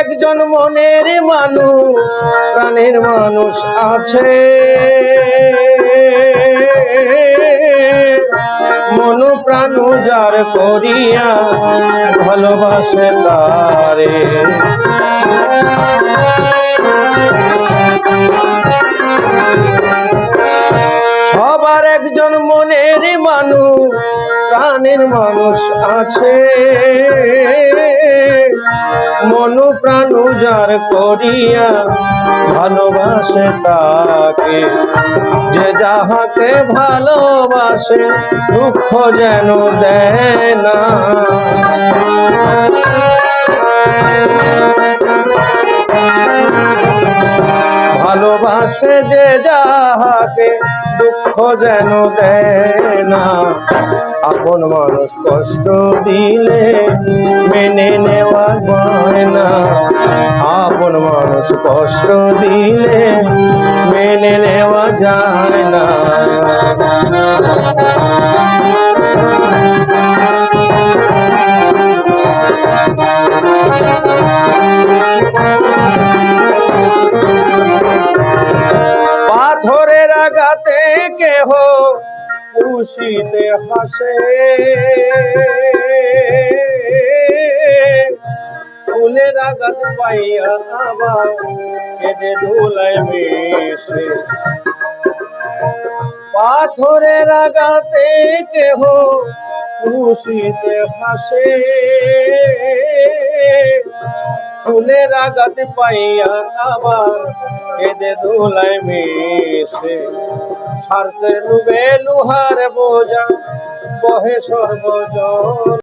একজন মনের মানুষ, প্রাণের মানুষ আছে। মন প্রাণ যার করিয়া ভালোবাসে তারে। সবার একজন মনের মানুষ প্রাণের মানুষ আছে। মন প্রাণ যার করিয়া ভালোবাসে তাকে। যে যাহাকে ভালোবাসে, দুঃখ যেন দেয় না। ভালোবাসে যে যাহাকে, দুঃখ যেন দেয় না। আপন মানুষ কষ্ট দিলে মেনে নেওয়া না। আপন মানুষ কষ্ট দিলে মেনে নেওয়া যায় না। পাথরের আঘাতে কেহ খুশিতে হাসে। ফুলের আঘাত পাইয়া আবার কেঁদে দোলায় মেশে পাথরের আঘাতে কেহ খুশিতে হাসে। ফুলের আঘাত পাইয়া আবার কেঁদে দোলায় মেশে স্বার্থের লুবে লুহার বোঝা বহে সর্বজন।